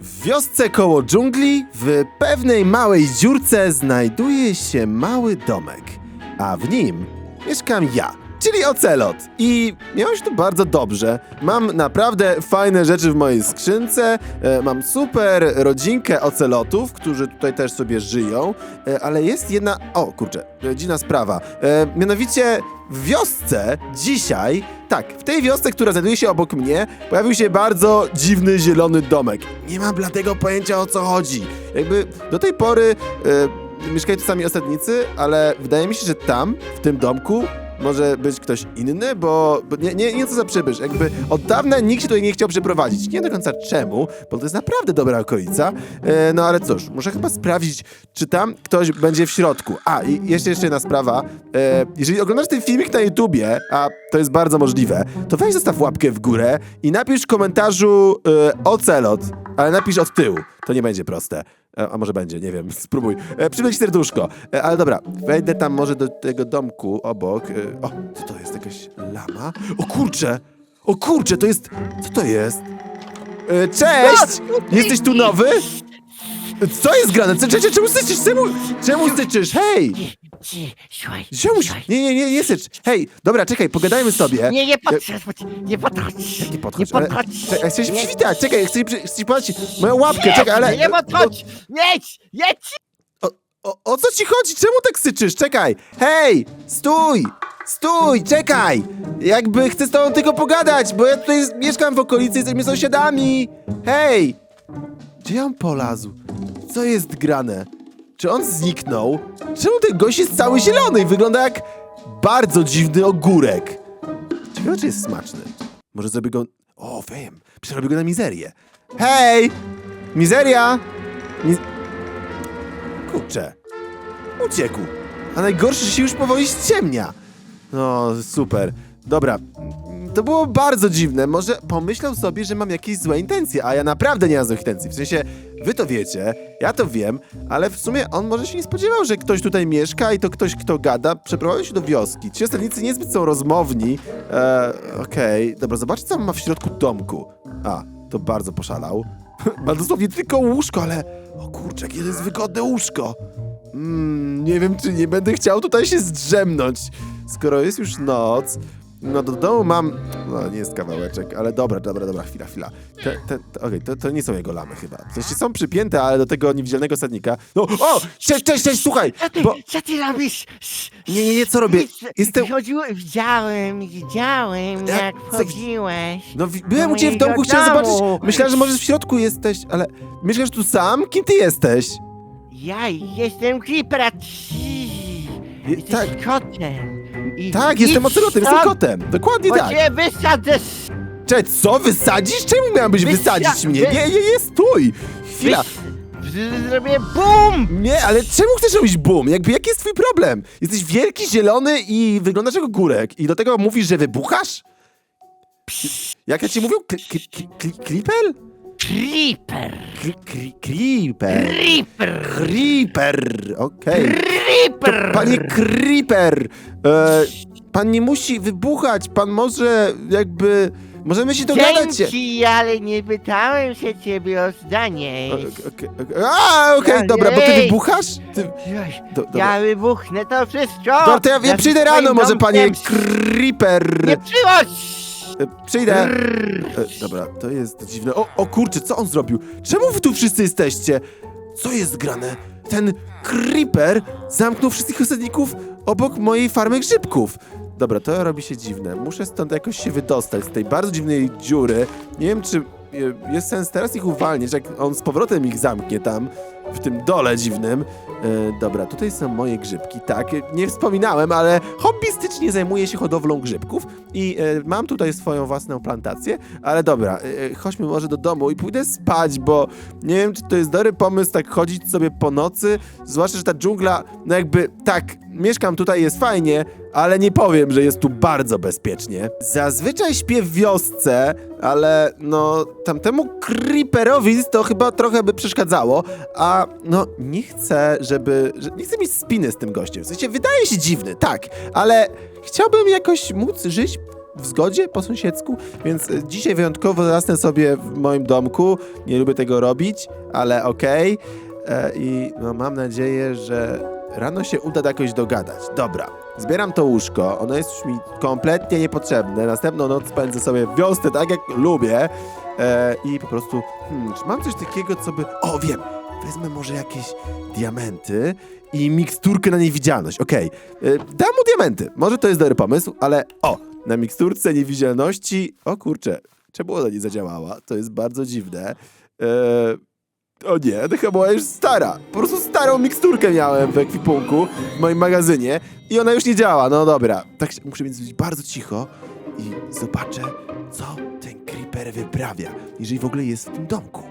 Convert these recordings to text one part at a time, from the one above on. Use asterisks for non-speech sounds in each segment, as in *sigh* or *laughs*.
W wiosce koło dżungli, w pewnej małej dziurce znajduje się mały domek, a w nim mieszkam ja, czyli Ocelot. I miałem się tu bardzo dobrze. Mam naprawdę fajne rzeczy w mojej skrzynce, e, mam super rodzinkę ocelotów, którzy tutaj też sobie żyją, e, ale jest jedna... O, kurczę, e, dziwna sprawa. E, mianowicie w wiosce dzisiaj, tak, w tej wiosce, która znajduje się obok mnie, pojawił się bardzo dziwny zielony domek. Nie mam bladego pojęcia o co chodzi. Jakby do tej pory e, mieszkają tu sami osadnicy, ale wydaje mi się, że tam, w tym domku, może być ktoś inny, bo, nie, nie, nie co za przybysz. Jakby od dawna nikt się tutaj nie chciał przeprowadzić. Nie do końca czemu, bo to jest naprawdę dobra okolica. E, no ale cóż, muszę chyba sprawdzić, czy tam ktoś będzie w środku. A, i jeszcze, jeszcze jedna sprawa. E, jeżeli oglądasz ten filmik na YouTubie, a to jest bardzo możliwe, to weź zostaw łapkę w górę i napisz w komentarzu e, ocelot, ale napisz od tyłu. To nie będzie proste. E, A może będzie, nie wiem, *laughs* spróbuj. E, Przydać serduszko. E, Ale dobra, wejdę tam może do tego domku obok. E, O, co to jest? Jakaś lama? O kurcze! O kurcze, to jest... Co to jest? E, Cześć! Jesteś tu nowy? Co jest grane? Cze- Czemu syczysz? Czemu, czemu syczysz? Hej! Ci, Słuchaj, słuchaj. Nie, nie, nie, nie sycz! Hej, dobra, czekaj, pogadajmy sobie. Nie, nie podchodź, nie podchodź. Nie podchodź, ale... Czekaj, chcę się Nie. przywitać, czekaj, chcę, ci przy- chcę ci podać moją łapkę, czekaj, ale... Nie podchodź! Jedź! Jedź! O, o, o co ci chodzi? Czemu tak syczysz? Czekaj! Hej! Stój! Stój! Czekaj! Jakby chcę z tobą tylko pogadać, bo ja tutaj mieszkam w okolicy, jesteśmy sąsiadami! Hej! Gdzie on polazł? Co jest grane? Czy on zniknął? Czemu ten gość jest cały zielony i wygląda jak bardzo dziwny ogórek? Ciekawe, czy jest smaczny. Może zrobię go... O, wiem! Przerobię go na mizerię. Hej! Mizeria! Mi... Kurczę. Uciekł. A najgorsze, że się już powoli ściemnia. No, super. Dobra. To było bardzo dziwne. Może pomyślał sobie, że mam jakieś złe intencje, a ja naprawdę nie mam złych intencji. W sensie, wy to wiecie, ja to wiem, ale w sumie on może się nie spodziewał, że ktoś tutaj mieszka i to ktoś, kto gada, przeprowadził się do wioski. Ci niezbyt są rozmowni. Eee, okej. Dobra, zobaczcie, co ma w środku domku. A, to bardzo poszalał. *laughs* ma dosłownie tylko łóżko, ale... O kurczę, jakie to jest wygodne łóżko. Mm, nie wiem, czy nie będę chciał tutaj się zdrzemnąć. Skoro jest już noc, no do domu mam... No, nie jest kawałeczek, ale dobra, dobra, dobra, chwila, chwila. Te, te, te, Okej, to, to nie są jego lamy chyba. W sensie są przypięte, ale do tego niewidzialnego sadnika... No, o! Cześć, cześć, cześć, słuchaj! Co ty, Bo... co ty robisz? Nie, nie, nie, co robię? Jestem... Chodziłem, widziałem, widziałem, Ja- jak co- wchodziłeś. No, wi- byłem u ciebie w mojego domku, chciałem domu. zobaczyć... Myślałem, że może w środku jesteś, ale... Mieszkasz tu sam? Kim ty jesteś? Ja jestem Creeper, Jesteś tak. kotem. I Tak, jestem idź ocelotem, jestem stąd, kotem. Dokładnie Bo tak. cię wysadzę Cześć, co? Wysadzisz? Czemu miałbyś Wysa- wysadzić mnie? wy- Nie, nie, nie, stój! Chwila. Z- Zrobię BUM! Nie, ale czemu chcesz robić boom? Jakby, jaki jest twój problem? Jesteś wielki, zielony i wyglądasz jak ogórek. I do tego mówisz, że wybuchasz? Jak ja ci mówią? Kli- kli- kli- kli- Creeper? Creeper! Kri- Creeper. Creeper! Creeper, okej. Creeper! Panie Creeper, e, pan nie musi wybuchać, pan może jakby... Możemy się dogadać się. Dzięki, ale nie pytałem się ciebie o zdanie. O- okej, okej. A, okej, Ja- dobra, bo ty wybuchasz? Ty... Do, dobra. Ja wybuchnę to wszystko! Dobra, to ja, ja przyjdę rano może, panie. Creeper. Nie przychodź! E, Przyjdę. E, dobra, to jest dziwne. O, o kurczę, co on zrobił? Czemu wy tu wszyscy jesteście? Co jest grane? Ten Creeper zamknął wszystkich osadników obok mojej farmy grzybków. Dobra, to robi się dziwne. Muszę stąd jakoś się wydostać z tej bardzo dziwnej dziury. Nie wiem, czy jest sens teraz ich uwalniać, jak on z powrotem ich zamknie tam, w tym dole dziwnym. E, dobra, tutaj są moje grzybki, tak. Nie wspominałem, ale hobbystycznie zajmuję się hodowlą grzybków i e, mam tutaj swoją własną plantację, ale dobra, e, e, chodźmy może do domu i pójdę spać, bo nie wiem, czy to jest dobry pomysł tak chodzić sobie po nocy, zwłaszcza, że ta dżungla, no jakby tak, mieszkam tutaj, jest fajnie, ale nie powiem, że jest tu bardzo bezpiecznie. Zazwyczaj śpię w wiosce, ale no tamtemu creeperowi to chyba trochę by przeszkadzało, a no nie chcę, żeby, że, nie chcę mieć spiny z tym gościem. W sensie wydaje się dziwny, tak, ale chciałbym jakoś móc żyć w zgodzie po sąsiedzku, więc dzisiaj wyjątkowo zasnę sobie w moim domku. Nie lubię tego robić, ale okej. E, I no, mam nadzieję, że rano się uda jakoś dogadać. Dobra, zbieram to łóżko, ono jest już mi kompletnie niepotrzebne. Następną noc spędzę sobie w wiosce tak jak lubię. E, I po prostu, hmm, czy mam coś takiego, co by... O, wiem! Wezmę może jakieś diamenty i miksturkę na niewidzialność. Okej, e, dam mu diamenty. Może to jest dobry pomysł, ale o, na miksturce niewidzialności... O kurczę, czemu ona nie zadziałała? To jest bardzo dziwne. E, o nie, to chyba była już stara. Po prostu starą miksturkę miałem w ekwipunku w moim magazynie i ona już nie działa. No dobra, tak się- muszę więc być bardzo cicho i zobaczę, co ten creeper wyprawia, jeżeli w ogóle jest w tym domku.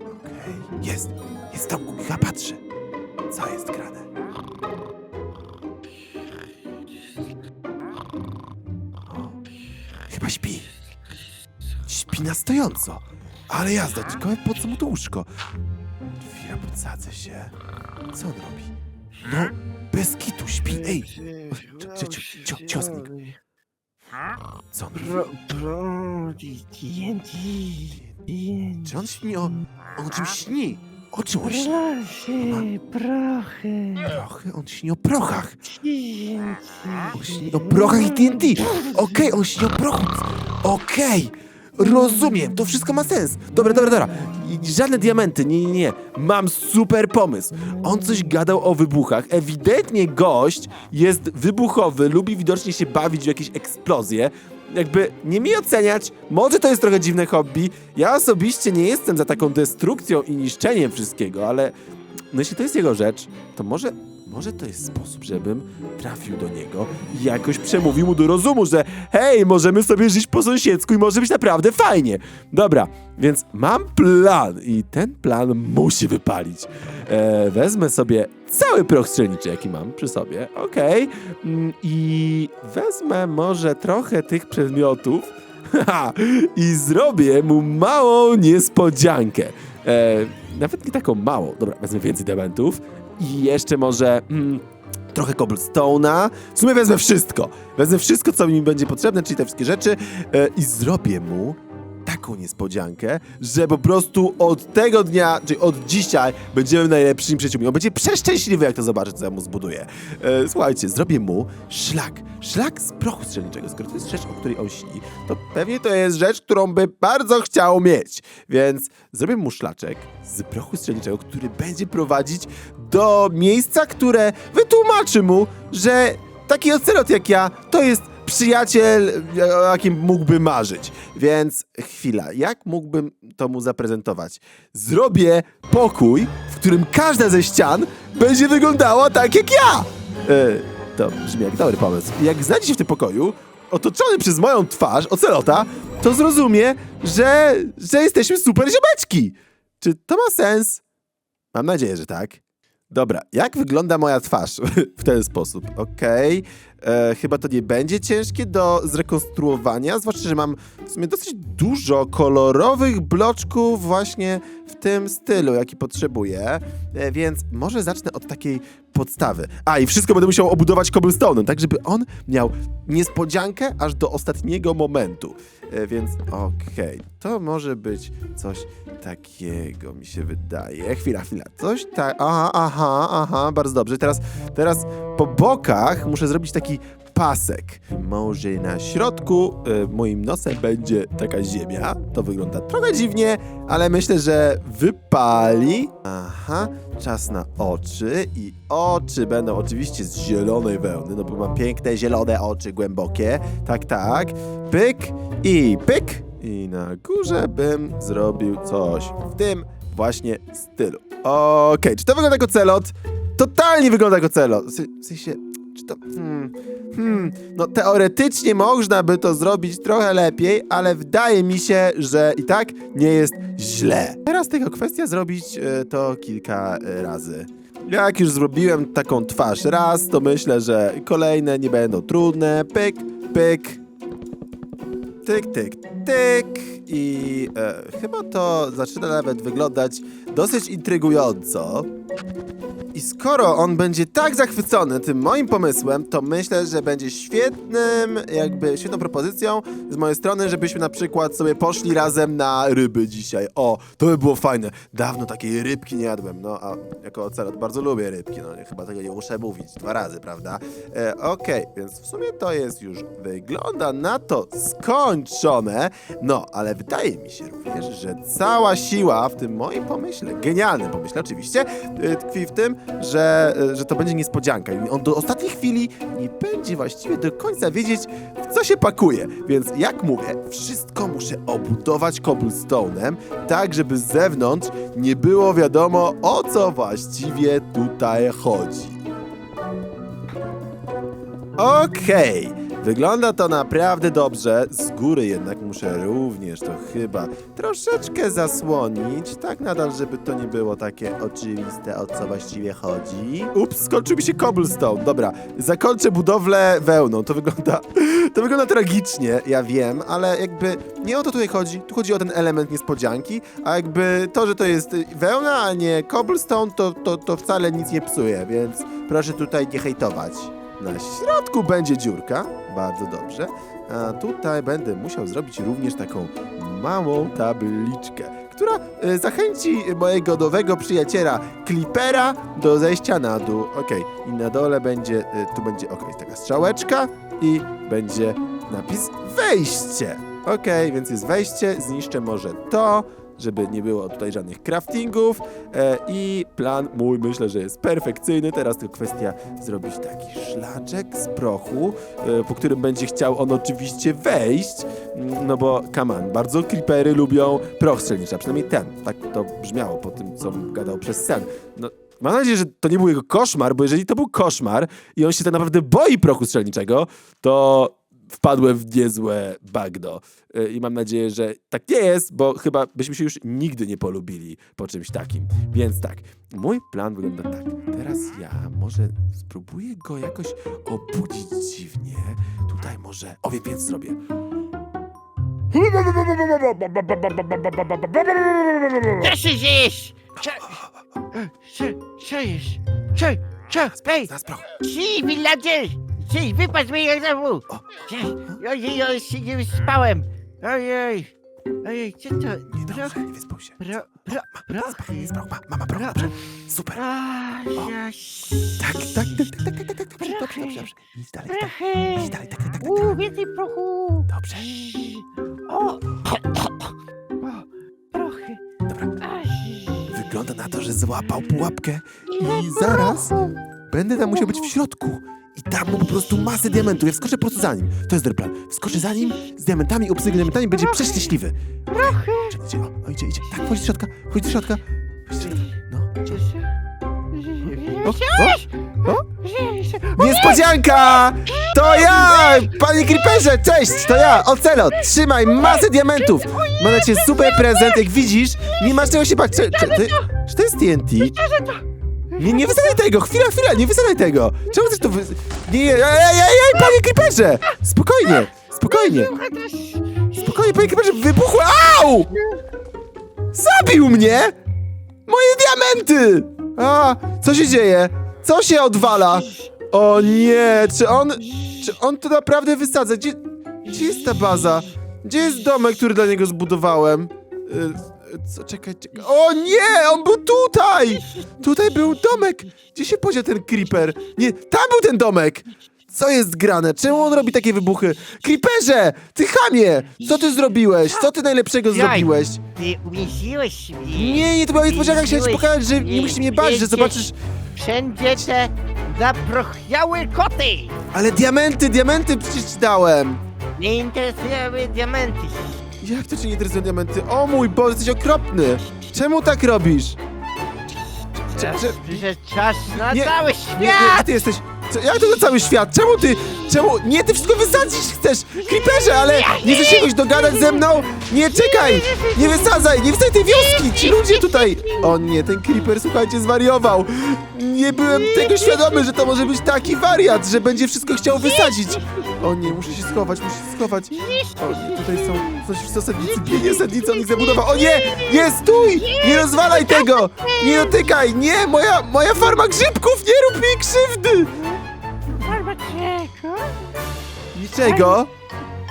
Okej, jest, jest w domku, chyba patrzy. Co jest grane? O, chyba śpi. Śpi na stojąco. Ale jazda, ciekawe po co mu to łóżko? Chwila, podsadzę się. Co on robi? No, bez kitu śpi. Ej, cio- cio- cio- ciosnik. co on robi? Pro, pro, TNT, TNT. Czy on śni o... On o czymś śni? O czym on śni? Prochy, prochy, Prochy? On śni o prochach. TNT. On śni o prochach i TNT. Okej, on śni o prochu. Okej, rozumiem, to wszystko ma sens. Dobra, dobra, dobra. Żadne diamenty, nie, nie, nie. Mam super pomysł. On coś gadał o wybuchach. Ewidentnie gość jest wybuchowy, lubi widocznie się bawić w jakieś eksplozje. Jakby nie mi oceniać, może to jest trochę dziwne hobby. Ja osobiście nie jestem za taką destrukcją i niszczeniem wszystkiego, ale no jeśli to jest jego rzecz, to może, może to jest sposób, żebym trafił do niego i jakoś przemówił mu do rozumu, że hej, możemy sobie żyć po sąsiedzku i może być naprawdę fajnie. Dobra, więc mam plan i ten plan musi wypalić. E, wezmę sobie cały proch strzelniczy, jaki mam przy sobie, okej, Mm, i wezmę może trochę tych przedmiotów i zrobię mu małą niespodziankę. E, nawet nie taką małą. Dobra, wezmę więcej diamentów i jeszcze może mm, trochę cobblestone'a. W sumie wezmę wszystko. Wezmę wszystko, co mi będzie potrzebne, czyli te wszystkie rzeczy e, i zrobię mu taką niespodziankę, że po prostu od tego dnia, czyli od dzisiaj będziemy najlepszymi przyjaciółmi. On będzie przeszczęśliwy, jak to zobaczy, co ja mu zbuduję. E, słuchajcie, zrobię mu szlak. Szlak z prochu strzelniczego. Skoro to jest rzecz, o której on śni, to pewnie to jest rzecz, którą by bardzo chciał mieć. Więc zrobię mu szlaczek z prochu strzelniczego, który będzie prowadzić do miejsca, które wytłumaczy mu, że taki ocelot jak ja to jest przyjaciel, o jakim mógłby marzyć. Więc chwila, jak mógłbym to mu zaprezentować? Zrobię pokój, w którym każda ze ścian będzie wyglądała tak jak ja. E, to brzmi jak dobry pomysł. Jak znajdzie się w tym pokoju, otoczony przez moją twarz, ocelota, to zrozumie, że, że jesteśmy super ziomeczki. Czy to ma sens? Mam nadzieję, że tak. Dobra, jak wygląda moja twarz *laughs* w ten sposób? Okej, e, chyba to nie będzie ciężkie do zrekonstruowania, zwłaszcza, że mam w sumie dosyć dużo kolorowych bloczków właśnie w tym stylu, jaki potrzebuję, e, więc może zacznę od takiej podstawy. A, i wszystko będę musiał obudować cobblestone'em, tak żeby on miał niespodziankę aż do ostatniego momentu. E, więc okej, to może być coś takiego, mi się wydaje. Chwila, chwila, coś tak, aha, aha, aha, bardzo dobrze. Teraz, teraz po bokach muszę zrobić taki pasek. Może na środku e, moim nosem będzie taka ziemia. To wygląda trochę dziwnie, ale myślę, że wypali. Aha, czas na oczy i oczy będą oczywiście z zielonej wełny, no bo mam piękne zielone oczy głębokie. Tak, tak. Pyk i pyk. I na górze bym zrobił coś w tym właśnie stylu. Okej, czy to wygląda jako celot? Totalnie wygląda jako celot. W se- w sensie, czy to... Hmm, hmm, no teoretycznie można by to zrobić trochę lepiej, ale wydaje mi się, że i tak nie jest źle. Teraz tylko kwestia zrobić e, to kilka e, razy. Jak już zrobiłem taką twarz raz, to myślę, że kolejne nie będą trudne. Pyk, pyk, tyk, tyk, tyk i e, chyba to zaczyna nawet wyglądać dosyć intrygująco. I skoro on będzie tak zachwycony tym moim pomysłem, to myślę, że będzie świetnym, jakby świetną propozycją z mojej strony, żebyśmy na przykład sobie poszli razem na ryby dzisiaj. O, to by było fajne. Dawno takiej rybki nie jadłem. No, a jako ocelot bardzo lubię rybki. No, chyba tego nie muszę mówić dwa razy, prawda? E, Okej, więc w sumie to jest już, wygląda na to skończone. No, ale wydaje mi się również, że cała siła w tym moim pomyśle, genialnym pomyśle oczywiście, y, tkwi w tym, że, y, że to będzie niespodzianka. I on do ostatniej chwili nie będzie właściwie do końca wiedzieć, w co się pakuje. Więc jak mówię, wszystko muszę obudować cobblestone'em, tak żeby z zewnątrz nie było wiadomo, o co właściwie tutaj chodzi. Okej, wygląda to naprawdę dobrze. Z góry jednak muszę również to chyba troszeczkę zasłonić, tak nadal, żeby to nie było takie oczywiste, o co właściwie chodzi. Ups, skończył mi się cobblestone. Dobra, zakończę budowlę wełną. To wygląda, to wygląda tragicznie, ja wiem, ale jakby nie o to tutaj chodzi. Tu chodzi o ten element niespodzianki, a jakby to, że to jest wełna, a nie cobblestone, to, to, to wcale nic nie psuje, więc proszę tutaj nie hejtować. Na środku będzie dziurka, bardzo dobrze. A tutaj będę musiał zrobić również taką małą tabliczkę, która e, zachęci mojego nowego przyjaciela Clippera do zejścia na dół. Okej, i na dole będzie, e, tu będzie, okej, taka strzałeczka i będzie napis wejście. Okej, więc jest wejście, zniszczę może to, żeby nie było tutaj żadnych craftingów e, i plan mój myślę, że jest perfekcyjny. Teraz tylko kwestia zrobić taki szlaczek z prochu, e, po którym będzie chciał on oczywiście wejść, mm, no bo come on, bardzo creepery lubią proch strzelniczy, a przynajmniej ten. Tak to brzmiało po tym, co gadał przez sen. No, Mam nadzieję, że to nie był jego koszmar, bo jeżeli to był koszmar i on się tak naprawdę boi prochu strzelniczego, to wpadłem w niezłe bagno. Y, I mam nadzieję, że tak nie jest, bo chyba byśmy się już nigdy nie polubili po czymś takim. Więc tak, mój plan wygląda tak. Teraz ja może spróbuję go jakoś obudzić dziwnie. Tutaj może... O, więc zrobię. Co się dzieje? Co, co, co jest? Co, co? Ej, Zaraz proch. ci, villager! Ci, wypadł mi jak znowu! Ojej, ojej, się nie wyspałem! Ojej! Ojej, co to? Nie Proch, dobrze, nie wyspał się. pro, pro, prochy? Jest proch, ma, mama proch, Pro- dobrze. Super. O. ja Tak, tak, tak, tak, tak, tak, tak, dobrze, dobrze, dobrze, dobrze. Idź dalej, tak. Prochy! Idź dalej, tak, tak, tak, tak. Uuu, więcej prochu! Dobrze. O! o prochy! Dobra. Wygląda na to, że złapał pułapkę Ile i zaraz prochu? będę tam musiał być w środku. I tam mu po prostu masę diamentów. Ja wskoczę po prostu za nim. To jest dobry plan. Wskoczę za nim z diamentami, obsygnę diamentami, będzie przeszczęśliwy. Prochy! Czekaj, idzie, o, o, idzie, idzie. Tak, chodź do środka, chodź do środka. Chodź do środka. No. Się? O, o, o. Niespodzianka! To ja! Panie Creeperze, cześć! To ja, Ocelot! Trzymaj masę diamentów! Mam dla ciebie super prezent, jak widzisz, nie masz czego się bać. Czy, czy, ty, czy to jest TNT? Nie, nie wysadzaj tego! Chwila, chwila, nie wysadzaj tego! Czemu chcesz to wy... Nie, nie, ej, ej, ej, panie Creeperze! Spokojnie, spokojnie, spokojnie, panie Creeperze, wybuchło! Au! Zabił mnie! Moje diamenty! A, co się dzieje? Co się odwala? O nie, czy on, czy on to naprawdę wysadza? Gdzie, gdzie jest ta baza? Gdzie jest domek, który dla niego zbudowałem? Y, co, czekaj, czekaj. O nie, on był tutaj! Tutaj był domek! Gdzie się podział ten creeper? Nie, tam był ten domek! Co jest grane? Czemu on robi takie wybuchy? Creeperze! Ty chamie! Co ty zrobiłeś? Co ty najlepszego Jaj. zrobiłeś? Ty uwięziłeś mnie! Nie, nie, to była niespodzianka, chciałem ci Uwięziłeś pokazać, że nie mnie. musisz mnie bać, że Wiecie- zobaczysz... Wszędzie te zaprochniałe koty! Ale diamenty, diamenty przecież ci dałem! Nie interesują diamenty! Jak to cię nie interesują diamenty? O mój Boże, jesteś okropny! Czemu tak robisz? Cze- cze- Przyszedł czas na Nie, cały Nie, nie, świat! gdzie ty jesteś? Jak to na cały świat? Czemu ty, czemu? Nie, ty wszystko wysadzić chcesz! Creeperze, ale nie chcesz jakoś dogadać ze mną? Nie, czekaj! Nie wysadzaj, nie wysadzaj tej wioski! Ci ludzie tutaj... O nie, ten creeper, słuchajcie, zwariował! Nie byłem tego świadomy, że to może być taki wariat, że będzie wszystko chciał wysadzić! O nie, muszę się schować, muszę się schować. O nie, tutaj są, są wszyscy osadnicy, biegnie osadnicy, on ich zabudował. O nie, nie, stój! Nie rozwalaj tego! Nie dotykaj, nie, moja, moja farma grzybków, nie rób mi krzywdy! Farma czego? Niczego?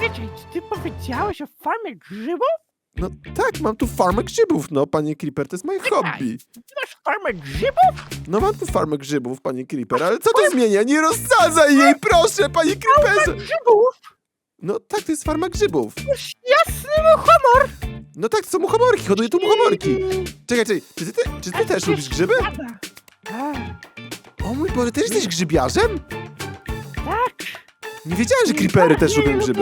Wiecie, czy ty powiedziałeś o farmie grzybów? No tak, mam tu farmę grzybów, no, panie Creeper, to jest moje hobby. Ty masz farmę grzybów? No mam tu farmę grzybów, panie Creeper, ale co to zmienia? Nie rozsadzaj jej, proszę, panie Creeperze! Grzybów? No tak, to jest farma grzybów. Już jasny muchomor! No tak, to są muchomorki, hoduję tu muchomorki. Czekaj, czekaj, czy ty, te, czy ty też lubisz grzyby? O mój Boże, też jesteś grzybiarzem? Nie wiedziałem, że creepery też lubią grzyby.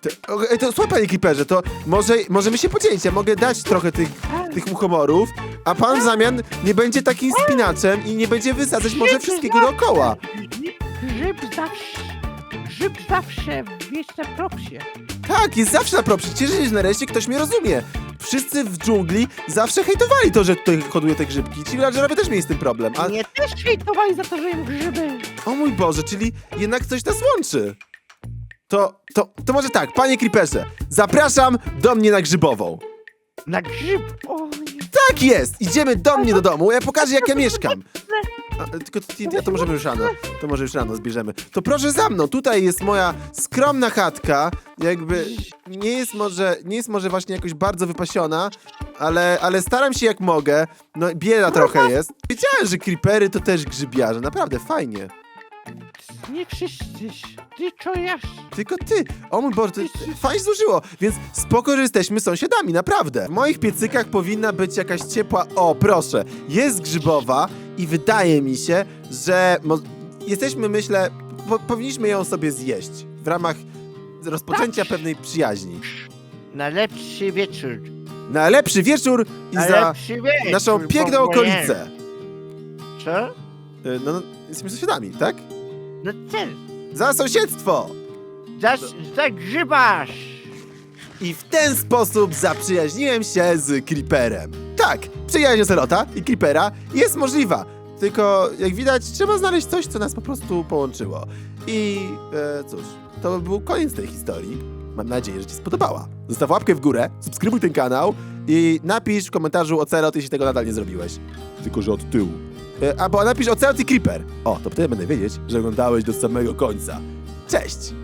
Te. To, słuchaj, panie creeperze, to może możemy się podzielić. Ja mogę dać trochę tych, tych muchomorów, a pan w zamian nie będzie takim spinaczem i nie będzie wysadzać może wszystkiego dookoła. Grzyb zawsze, grzyb zawsze jest na propsie. Tak, jest zawsze na propsie. Cieszę się, że nareszcie ktoś mnie rozumie. Wszyscy w dżungli zawsze hejtowali to, że tutaj hoduję te grzybki. Ci villagerowie też mieli z tym problem. A, Mnie też hejtowali za to, że jem grzyby. o mój Boże, czyli jednak coś nas łączy. To, to, to może tak, panie creeperze, zapraszam do mnie na grzybową. Na grzyb. O, Tak jest! Idziemy do mnie do domu, ja pokażę jak ja mieszkam. A, tylko TNT, a to możemy już rano. To może już rano zbierzemy. To proszę za mną, tutaj jest moja skromna chatka. Jakby nie jest może, nie jest może właśnie jakoś bardzo wypasiona, ale, ale staram się jak mogę. No bieda trochę jest. Wiedziałem, że creepery to też grzybiarze, naprawdę fajnie. Nie wszyscy. Ty czujesz? Tylko ty, o mój Boże, to fajnie zużyło, więc spoko, że jesteśmy sąsiadami, naprawdę. W moich piecykach powinna być jakaś ciepła, o proszę, jest grzybowa i wydaje mi się, że mo- jesteśmy, myślę, po powinniśmy ją sobie zjeść w ramach rozpoczęcia pewnej przyjaźni. Na lepszy wieczór. Na lepszy wieczór i Na za lepszy wieczór. naszą piękną bo- okolicę. Co? Y, No, no, jesteśmy sąsiadami, tak? No ty, Za sąsiedztwo! za, za grzybarz. I w ten sposób zaprzyjaźniłem się z Creeperem. Tak, przyjaźń Ocelota i Creepera jest możliwa. Tylko, jak widać, trzeba znaleźć coś, co nas po prostu połączyło. I e, cóż, to był koniec tej historii. Mam nadzieję, że Ci spodobała. Zostaw łapkę w górę, subskrybuj ten kanał i napisz w komentarzu Ocelot, jeśli tego nadal nie zrobiłeś. Tylko, że od tyłu. E, albo napisz i Creeper. O, to wtedy będę wiedzieć, że oglądałeś do samego końca. Cześć!